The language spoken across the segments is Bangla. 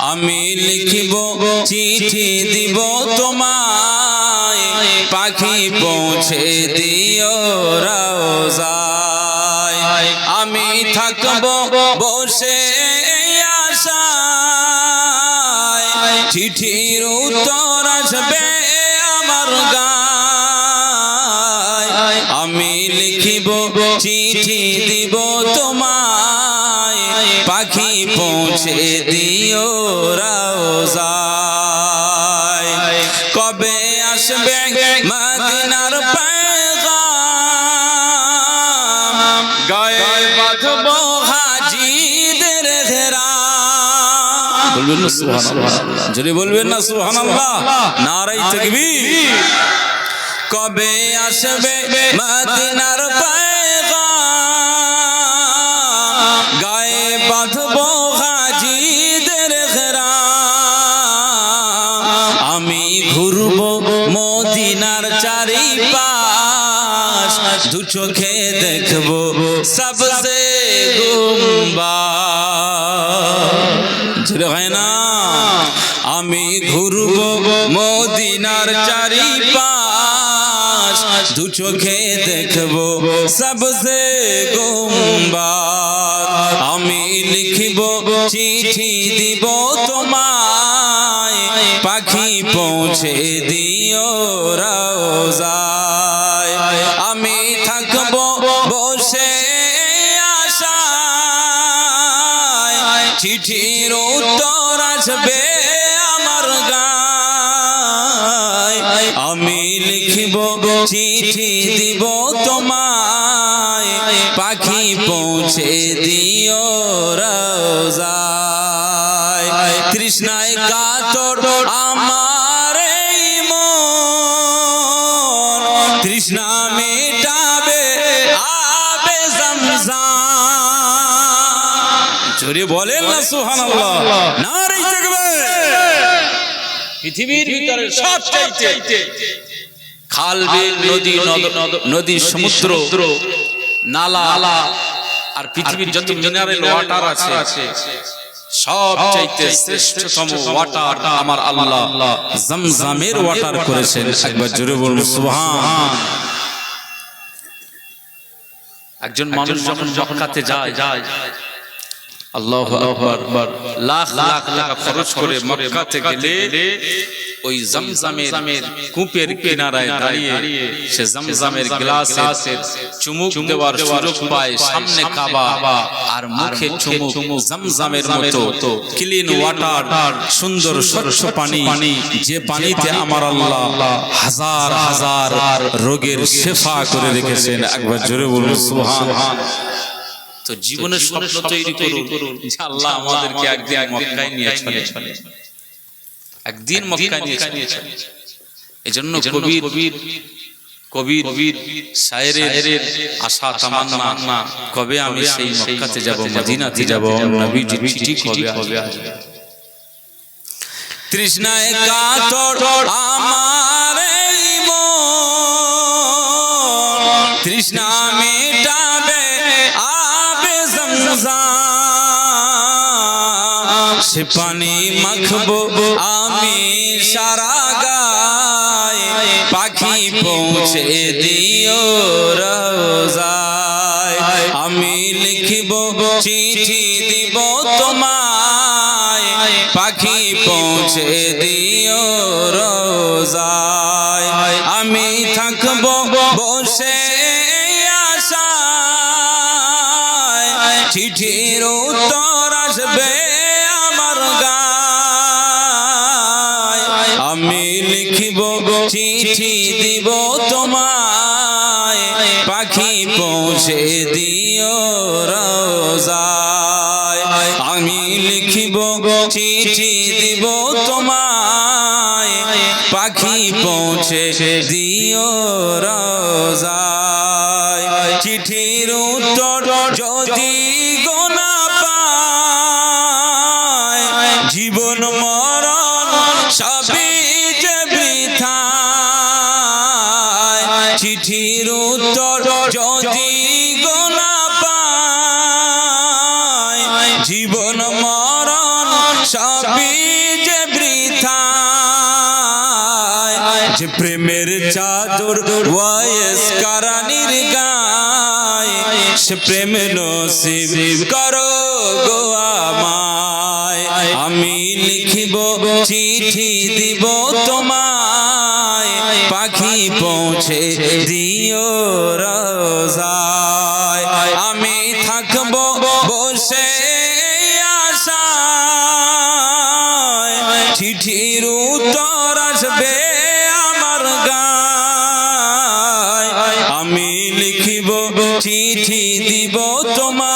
আমি লিখিব, চিঠি দিব তোমায়। পাখি পৌঁছে দিও রওজায়। আমি থাকব বসে আশায়। চিঠির উত্তর আসবে চিঠি দিব তোমায়। পাখি পৌঁছে দিও রাজায় কবে আসবে মদিনার পেগাম? গায়ে বলবেন না, সুবহানাল্লাহ। যদি বলবেন না নারাই তাকবীর। কবে আসবে মদিনার পায়গাম দু চোখে দেখব সবসে গুম্বা। হয় না? আমি ঘুরব মদিনার চারি পাশ দু চোখে দেখব সবসে গুম্বা। আমি লিখিব, চিঠি দিব তোমায়। পাখি পৌঁছে দিও চিঠির উত্তর আসবে আমার গায়। আমি লিখিব চিঠি দিব তোমায়। পাখি পৌঁছে দিও রওজায় তৃষ্ণায় কাতর আমার তৃষ্ণা জোরে বলেন না সুবহানাল্লাহ। নারী তাকবীর পৃথিবীর ভিতরে সব চাইতে খাল বিল নদী নদ- নদী সমুদ্র নালা আর পৃথিবীর যত মিনারেল ওয়াটার আছে সব চাইতে শ্রেষ্ঠতম ওয়াটার আমার আল্লাহ। জমজমের ওয়াটার করেছেন। একবার জোরে বলুন সুবহান। একজন মানুষ যখন মক্কাতে যায় যায় আল্লাহু আকবার। লাখ লাখ টাকা খরচ করে মক্কাতে গেলে ওই জমজমের কূপের কিনারায় দাঁড়িয়ে সে জমজমের গ্লাসের চুমুক দেওয়ার সুযোগ পায় সামনে কাবা আর মুখে চুমুক জমজমের মতো। ক্লিন ওয়াটার সুন্দর স্বচ্ছ পানি। যে পানিতে আমার আল্লাহ হাজার হাজার রোগের শেফা করে রেখেছেন। একবার জোরে বলুন। সুবহান। তো জীবনের স্বপ্ন তৈরি করুন। আল্লাহ আমাদেরকে একদিন মক্কায় নিয়ে চলে একদিন মক্কায় নিয়ে চলে এজন্য কবির কবির কবির শায়েরের আশা তামান্না। কবে আমি সেই মক্কাতে যাব মদিনাতে যাব? নবীজি চিঠি কবে আসবে? তৃষ্ণায় কাতর আমার সে পানি মাখবো, আমি সারা গায়ে পাখি পৌঁছে দিও রোজায়। আমি লিখিব, চিঠি দিব তোমায়, পাখি পৌঁছে দিও রোজায়। আমি থাকব বসে আশায়, চিঠির উত্তর আসবে চিঠি দিব তোমায়, পাখি পৌঁছে দিও রোজায়। আমি লিখিব চিঠি দিব তোমায়, পাখি পৌঁছে দিও রোজায়। চিঠির উত্তর যদি চিঠির উত্তর যদি গোনা পায়, জীবন মরণ সবই যে বৃথা। যে প্রেমের চাদর বয়স কারানির গায় সে প্রেম নসিব করো গো আমি লিখিব, চিঠি দিব তোমার পাখি পৌঁছে দিও রোজায়। আমি থাকব বসে আশায়। চিঠির উত্তর আসবে আমার গায়। আমি লিখিব, চিঠি দিব তোমায়।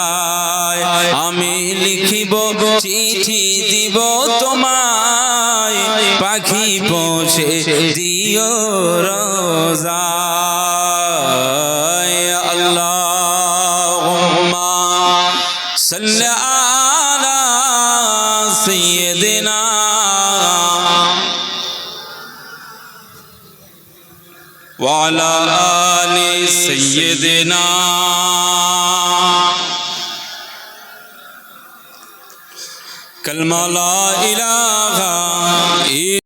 আমি লিখিব চিঠি দিব তোমায় পাখি পৌঁছে দিও রোজায় আল্লাহুম্মা সাল্লি আলা সাইয়্যিদিনা وعلى آل سيدنا কালমা লা ইলাহা